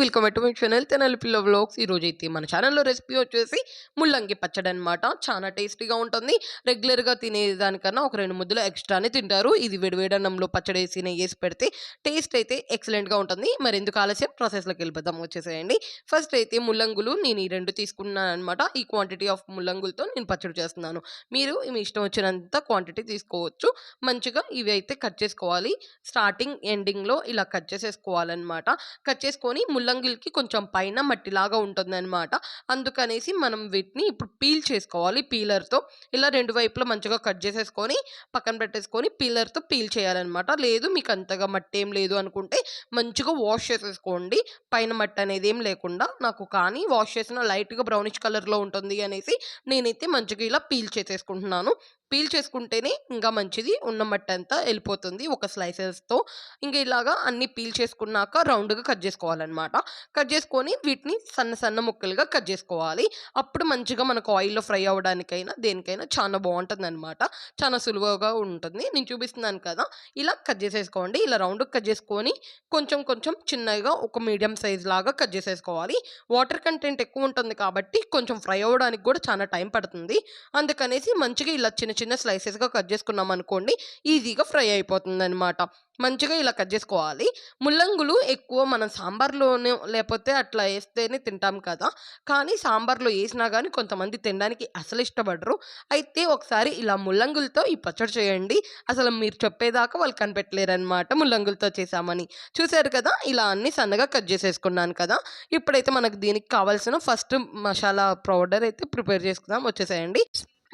Welcome to my channel Tenali పిల్ల vlogs ఈరోజు అయితే మన ఛానల్లో రెసిపీ వచ్చేసి ముల్లంగి పచ్చడి అనమాట చాలా టేస్టీగా ఉంటుంది. రెగ్యులర్గా తినేదానికన్నా ఒక రెండు ముద్దలు ఎక్స్ట్రానే తింటారు. ఇది వేడివేడన్నంలో పచ్చడి వేసి నెయ్యి వేసి పెడితే టేస్ట్ అయితే ఎక్సలెంట్గా ఉంటుంది. మరి ఎందుకు ఆలస్యం? ప్రాసెస్లోకి వెళ్ళిపోదాం. వచ్చేసేయండి. ఫస్ట్ అయితే ముల్లంగులు నేను ఈ రెండు తీసుకున్నాను అనమాట ఈ క్వాంటిటీ ఆఫ్ ముల్లంగులతో నేను పచ్చడి చేస్తున్నాను. మీరు మీ ఇష్టం వచ్చినంత క్వాంటిటీ తీసుకోవచ్చు. మంచిగా ఇవి అయితే కట్ చేసుకోవాలి. స్టార్టింగ్ ఎండింగ్లో ఇలా కట్ చేసేసుకోవాలన్నమాట. కట్ చేసుకొని ముల్లంగిలకి కొంచెం పైన మట్టిలాగా ఉంటుందన్నమాట. అందుకనేసి మనం వీటిని ఇప్పుడు పీల్ చేసుకోవాలి పీలర్తో. ఇలా రెండు వైపులా మంచిగా కట్ చేసేసుకొని పక్కన పెట్టేసుకొని పీలర్తో పీల్ చేయాలన్నమాట. లేదు మీకు అంతగా మట్టి ఏం లేదు అనుకుంటే మంచిగా వాష్ చేసేసుకోండి. పైన మట్టి అనేది ఏం లేకుండా నాకు కానీ వాష్ చేసిన లైట్గా బ్రౌనిష్ కలర్లో ఉంటుంది అనేసి నేనైతే మంచిగా ఇలా పీల్ చేసేసుకుంటున్నాను. పీల్ చేసుకుంటేనే ఇంకా మంచిది. ఉన్న మట్టి అంతా వెళ్ళిపోతుంది ఒక స్లైసెస్తో. ఇంకా ఇలాగా అన్ని పీల్ చేసుకున్నాక రౌండ్గా కట్ చేసుకోవాలన్నమాట. కట్ చేసుకొని వీటిని సన్న సన్న ముక్కలుగా కట్ చేసుకోవాలి. అప్పుడు మంచిగా మనకు ఆయిల్లో ఫ్రై అవ్వడానికైనా దేనికైనా చాలా బాగుంటుంది అనమాట చాలా సులువుగా ఉంటుంది. నేను చూపిస్తున్నాను కదా! ఇలా కట్ చేసేసుకోండి. ఇలా రౌండ్ కట్ చేసుకొని కొంచెం కొంచెం చిన్నగా ఒక మీడియం సైజ్ లాగా కట్ చేసేసుకోవాలి. వాటర్ కంటెంట్ ఎక్కువ ఉంటుంది కాబట్టి కొంచెం ఫ్రై అవ్వడానికి కూడా చాలా టైం పడుతుంది. అందుకనేసి మంచిగా ఇలా చిన్న చిన్న స్లైసెస్గా కట్ చేసుకున్నాం అనుకోండి ఈజీగా ఫ్రై అయిపోతుంది అనమాట మంచిగా ఇలా కట్ చేసుకోవాలి. ముల్లంగులు ఎక్కువ మనం సాంబార్లోనే లేకపోతే అట్లా వేస్తేనే తింటాం కదా. కానీ సాంబార్లో వేసినా కానీ కొంతమంది తినడానికి అసలు ఇష్టపడరు. అయితే ఒకసారి ఇలా ముల్లంగులతో ఈ పచ్చడి చేయండి. అసలు మీరు చెప్పేదాకా వాళ్ళు కనిపెట్టలేరనమాట ముల్లంగులతో చేసామని చూసారు కదా ఇలా అన్ని సన్నగా కట్ చేసేసుకున్నాను కదా. ఇప్పుడైతే మనకు దీనికి కావాల్సిన ఫస్ట్ మసాలా పౌడర్ అయితే ప్రిపేర్ చేసుకుందాం వచ్చేసేయండి.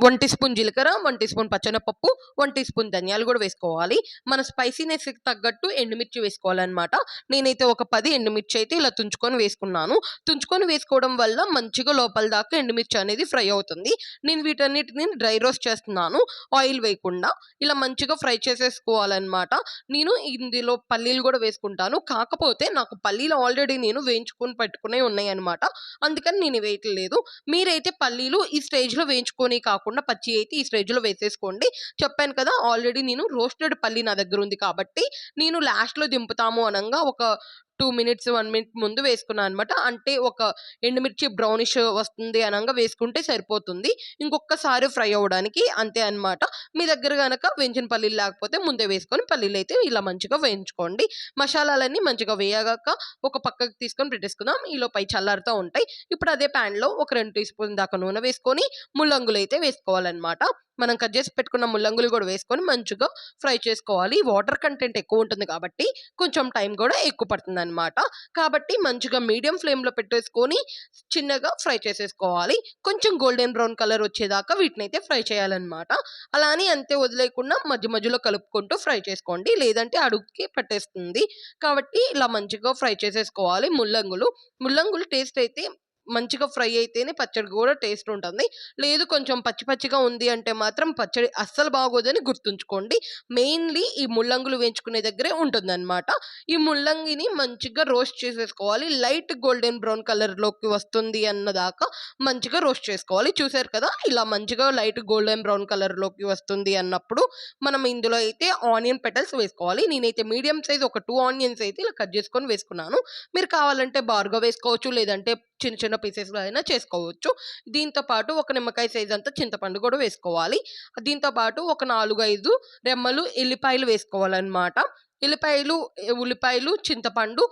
వన్ టీ స్పూన్ జీలకర్ర వన్ టీ స్పూన్ పచ్చనపప్పు వన్ టీ స్పూన్ ధనియాలు కూడా వేసుకోవాలి. మన స్పైసీనెస్కి తగ్గట్టు ఎండుమిర్చి వేసుకోవాలన్నమాట. నేనైతే ఒక పది ఎండుమిర్చి అయితే ఇలా తుంచుకొని వేసుకున్నాను. తుంచుకొని వేసుకోవడం వల్ల మంచిగా లోపల దాకా ఎండుమిర్చి అనేది ఫ్రై అవుతుంది. నేను వీటన్నిటిని డ్రై రోస్ట్ చేస్తున్నాను ఆయిల్ వేయకుండా. ఇలా మంచిగా ఫ్రై చేసేసుకోవాలన్నమాట. నేను ఇందులో పల్లీలు కూడా వేసుకుంటాను. కాకపోతే నాకు పల్లీలు ఆల్రెడీ నేను వేయించుకొని పెట్టుకునే ఉన్నాయి అనమాట అందుకని నేను వేయట్లేదు. మీరైతే పల్లీలు ఈ స్టేజ్లో వేయించుకొని కాకుండా పచ్చి అయితే ఈ స్టేజ్లో వేసేసుకోండి. చెప్పాను కదా ఆల్రెడీ నేను రోస్టెడ్ పల్లి నా దగ్గర ఉంది కాబట్టి నేను లాస్ట్లో దింపుతాము అనగా ఒక టూ మినిట్స్ వన్ మినిట్ ముందు వేసుకున్నాను అనమాట అంటే ఒక ఎండుమిర్చి బ్రౌనిష్ వస్తుంది అనగా వేసుకుంటే సరిపోతుంది. ఇంకొకసారి ఫ్రై అవ్వడానికి అంతే అనమాట మీ దగ్గర కనుక వేయించిన పల్లీలు లేకపోతే ముందే వేసుకొని పల్లీలు అయితే ఇలా మంచిగా వేయించుకోండి. మసాలాలన్నీ మంచిగా వేయగాక ఒక పక్కకు తీసుకొని పెట్టేసుకుందాం. ఈలో పై చల్లారుతూ ఉంటాయి. ఇప్పుడు అదే ప్యాన్లో ఒక రెండు టీ స్పూన్ దాకా నూనె వేసుకొని ముల్లంగులు అయితే వేసుకోవాలన్నమాట. మనం కట్ చేసి పెట్టుకున్న ముల్లంగులు కూడా వేసుకొని మంచిగా ఫ్రై చేసుకోవాలి. వాటర్ కంటెంట్ ఎక్కువ ఉంటుంది కాబట్టి కొంచెం టైం కూడా ఎక్కువ పడుతుంది అనమాట కాబట్టి మంచిగా మీడియం ఫ్లేమ్లో పెట్టేసుకొని చిన్నగా ఫ్రై చేసేసుకోవాలి. కొంచెం గోల్డెన్ బ్రౌన్ కలర్ వచ్చేదాకా వీటిని అయితే ఫ్రై చేయాలన్నమాట. అలా అని అంతే వదిలేకుండా మధ్య మధ్యలో కలుపుకుంటూ ఫ్రై చేసుకోండి. లేదంటే అడుగుకి పట్టేస్తుంది. కాబట్టి ఇలా మంచిగా ఫ్రై చేసేసుకోవాలి ముల్లంగులు. ముల్లంగులు టేస్ట్ అయితే మంచిగా ఫ్రై అయితేనే పచ్చడి కూడా టేస్ట్ ఉంటుంది. లేదు కొంచెం పచ్చి పచ్చిగా ఉంది అంటే మాత్రం పచ్చడి అస్సలు బాగోదని గుర్తుంచుకోండి. మెయిన్లీ ఈ ముల్లంగులు వేయించుకునే దగ్గరే ఉంటుందన్నమాట. ఈ ముల్లంగిని మంచిగా రోస్ట్ చేసేసుకోవాలి. లైట్ గోల్డెన్ బ్రౌన్ కలర్లోకి వస్తుంది అన్నదాకా మంచిగా రోస్ట్ చేసుకోవాలి. చూసారు కదా? ఇలా మంచిగా లైట్ గోల్డెన్ బ్రౌన్ కలర్లోకి వస్తుంది అన్నప్పుడు మనం ఇందులో అయితే ఆనియన్ పెటల్స్ వేసుకోవాలి. నేనైతే మీడియం సైజ్ ఒక టూ ఆనియన్స్ అయితే ఇలా కట్ చేసుకొని వేసుకున్నాను. మీరు కావాలంటే బార్గా వేసుకోవచ్చు లేదంటే చిన్న చిన్న పీసెస్లో అయినా చేసుకోవచ్చు. దీంతో పాటు ఒక నిమ్మకాయ సైజ్ అంతా చింతపండు కూడా వేసుకోవాలి. దీంతో పాటు ఒక నాలుగు ఐదు రెమ్మలు ఎల్లిపాయలు వేసుకోవాలన్నమాట. ఎల్లిపాయలు ఉల్లిపాయలు చింతపండు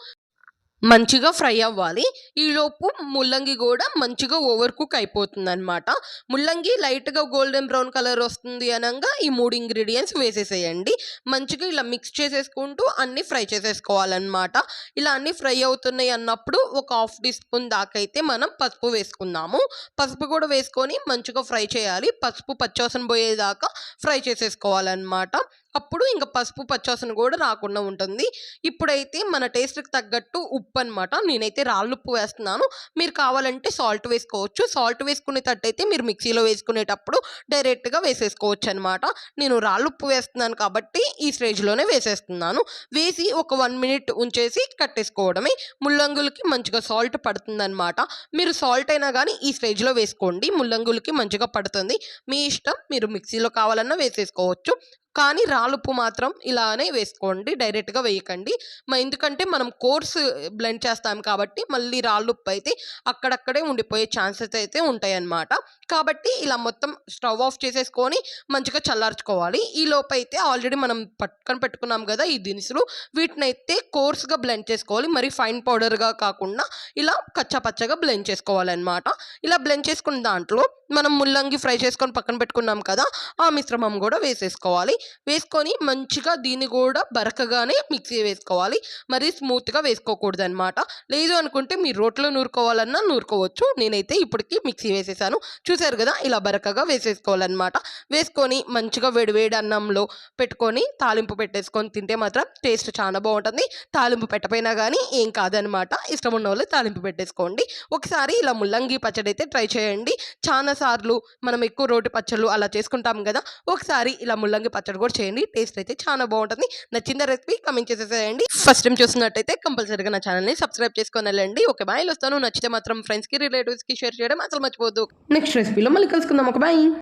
మంచిగా ఫ్రై అవ్వాలి. ఈలోపు ముల్లంగి కూడా మంచిగా ఓవర్ కుక్ అయిపోతుంది అనమాట ముల్లంగి లైట్గా గోల్డెన్ బ్రౌన్ కలర్ వస్తుంది అనగా ఈ మూడు ఇంగ్రీడియంట్స్ వేసేసేయండి. మంచిగా ఇలా మిక్స్ చేసేసుకుంటూ అన్నీ ఫ్రై చేసేసుకోవాలన్నమాట. ఇలా అన్నీ ఫ్రై అవుతున్నాయి అన్నప్పుడు ఒక హాఫ్ టీ స్పూన్ దాకైతే మనం పసుపు వేసుకుందాము. పసుపు కూడా వేసుకొని మంచిగా ఫ్రై చేయాలి. పసుపు పచ్చవాసన పోయేదాకా ఫ్రై చేసేసుకోవాలన్నమాట. అప్పుడు ఇంకా పసుపు పచ్చవాసన కూడా రాకుండా ఉంటుంది. ఇప్పుడైతే మన టేస్ట్కి తగ్గట్టు ఉప్పు అనమాట నేనైతే రాళ్ళుప్పు వేస్తున్నాను. మీరు కావాలంటే సాల్ట్ వేసుకోవచ్చు. సాల్ట్ వేసుకునేటట్టయితే మీరు మిక్సీలో వేసుకునేటప్పుడు డైరెక్ట్గా వేసేసుకోవచ్చు అనమాట నేను రాళ్ళు ఉప్పు వేస్తున్నాను కాబట్టి ఈ స్టేజ్లోనే వేసేస్తున్నాను. వేసి ఒక వన్ మినిట్ ఉంచేసి కట్టేసుకోవడమే. ముల్లంగులకి మంచిగా సాల్ట్ పడుతుందనమాట మీరు సాల్ట్ అయినా కానీ ఈ స్టేజ్లో వేసుకోండి. ముల్లంగులకి మంచిగా పడుతుంది. మీ ఇష్టం. మీరు మిక్సీలో కావాలన్నా వేసేసుకోవచ్చు. కానీ రాలుప్పు మాత్రం ఇలానే వేసుకోండి డైరెక్ట్గా వేయకండి. మ- ఎందుకంటే మనం కోర్స్ బ్లెండ్ చేస్తాం కాబట్టి మళ్ళీ రాళ్ళుప్పు అయితే అక్కడక్కడే ఉండిపోయే ఛాన్సెస్ అయితే ఉంటాయి అన్నమాట కాబట్టి ఇలా మొత్తం స్టవ్ ఆఫ్ చేసేసుకొని మంచిగా చల్లార్చుకోవాలి. ఈ లోపైతే అయితే ఆల్రెడీ మనం పట్టుకొని పెట్టుకున్నాం కదా ఈ దినుసులు. వీటిని అయితే కోర్స్గా బ్లెండ్ చేసుకోవాలి. మరి ఫైన్ పౌడర్గా కాకుండా ఇలా కచ్చా పచ్చగా బ్లెండ్ చేసుకోవాలన్నమాట. ఇలా బ్లెండ్ చేసుకున్న దాంట్లో మనం ముల్లంగి ఫ్రై చేసుకొని పక్కన పెట్టుకున్నాం కదా ఆ మిశ్రమం కూడా వేసేసుకోవాలి. వేసుకొని మంచిగా దీన్ని కూడా బరకగానే మిక్సీ వేసుకోవాలి. మరి స్మూత్గా వేసుకోకూడదు అనమాట లేదు అనుకుంటే మీరు రోట్లో నూరుకోవాలన్నా నూరుకోవచ్చు. నేనైతే ఇప్పటికి మిక్సీ వేసేసాను. చూసారు కదా ఇలా బరకగా వేసేసుకోవాలన్నమాట. వేసుకొని మంచిగా వేడివేడి అన్నంలో పెట్టుకొని తాలింపు పెట్టేసుకొని తింటే మాత్రం టేస్ట్ చాలా బాగుంటుంది. తాలింపు పెట్టపోయినా కానీ ఏం కాదనమాట ఇష్టం ఉన్న వాళ్ళు తాలింపు పెట్టేసుకోండి. ఒకసారి ఇలా ముల్లంగి పచ్చడి అయితే ట్రై చేయండి. చాలా సార్లు మనం ఎక్కువ రోటి పచ్చళ్ళు అలా చేసుకుంటాం కదా ఒకసారి ఇలా ముల్లంగి పచ్చడి కూడా చేయండి. టేస్ట్ అయితే చాలా బాగుంటుంది. నచ్చిన రెసిపీ కమెంట్ చేసేసేయండి. ఫస్ట్ టైం చూస్తున్నట్టయితే కంపల్సరీగా నా ఛానల్ని సబ్స్క్రైబ్ చేసుకొని వెళ్ళండి. ఒక బాయ్ వస్తాను నచ్చితే మాత్రం ఫ్రెండ్స్కి రిలేటివ్స్కి షేర్ చేయడం అసలు మర్చిపోవద్దు. నెక్స్ట్ రెసిపీలో మళ్ళీ కలుసుకుందాం. ఒక బాయ్